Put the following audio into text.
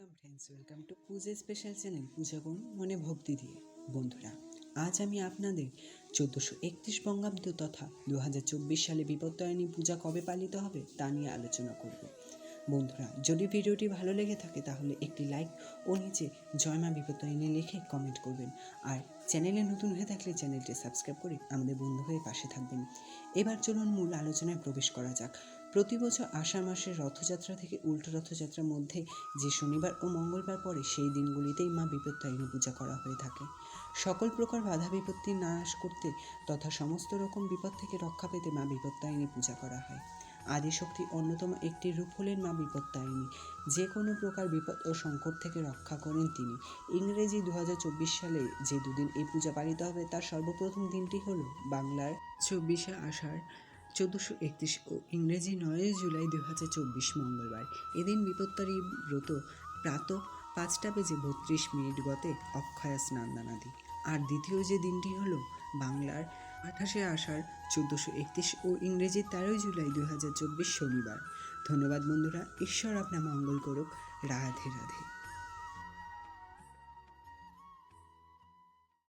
Welcome friends, welcome to Puja special channel পূজা করুন মনে ভক্তি দিয়ে। বন্ধুরা, আজ আমি আপনাদের চোদ্দোশো একত্রিশ বঙ্গাব্দ তথা দু হাজার চব্বিশ সালে পূজা কবে পালিত হবে তা নিয়ে আলোচনা করব। বন্ধুরা, যদি ভিডিওটি ভালো লেগে থাকে তাহলে একটি লাইক ও নিচে জয় মা বিপত্তায়নী লিখে কমেন্ট করবেন। আর চ্যানেলে নতুন হয়ে থাকলে চ্যানেলটি সাবস্ক্রাইব করে আমাদের বন্ধু হয়ে পাশে থাকবেন। এবার চলুন মূল আলোচনায় প্রবেশ করা যাক। প্রতি বছর আষাঢ় মাসের রথযাত্রা থেকে উল্টো রথযাত্রার মধ্যে যে শনিবার ও মঙ্গলবার পড়ে, সেই দিনগুলিতেই মা বিপত্তায়নী পূজা করা হয়ে থাকে। সকল প্রকার বাধা বিপত্তি নাশ করতে তথা সমস্ত রকম বিপদ থেকে রক্ষা পেতে মা বিপত্তায়নী পূজা করা হয়। আদিশক্তির অন্যতম একটি রূপ হলেন মা বিপত্তায়নী যে কোনো প্রকার বিপদ ও সংকট থেকে রক্ষা করেন তিনি। ইংরেজি দু হাজার চব্বিশ সালে যে দুদিন এই পূজা পালিত হবে, তার সর্বপ্রথম দিনটি হলো বাংলার চব্বিশে আষাঢ়। চোদ্দোশো একত্রিশ ও ইংরেজি নয় জুলাই দু হাজার চব্বিশ মঙ্গলবার। এদিন বিপত্তারী ব্রত প্রাত পাঁচটা বেজে বত্রিশ মিনিট গতে অক্ষয়া স্নানদানাদি। আর দ্বিতীয় যে দিনটি হলো বাংলার আঠাশে আষাঢ় চোদ্দোশো একত্রিশ ও ইংরেজি তেরোই জুলাই দু হাজার চব্বিশ শনিবার। ধন্যবাদ বন্ধুরা, ঈশ্বর আপনার মঙ্গল করুক। রাধে রাধে।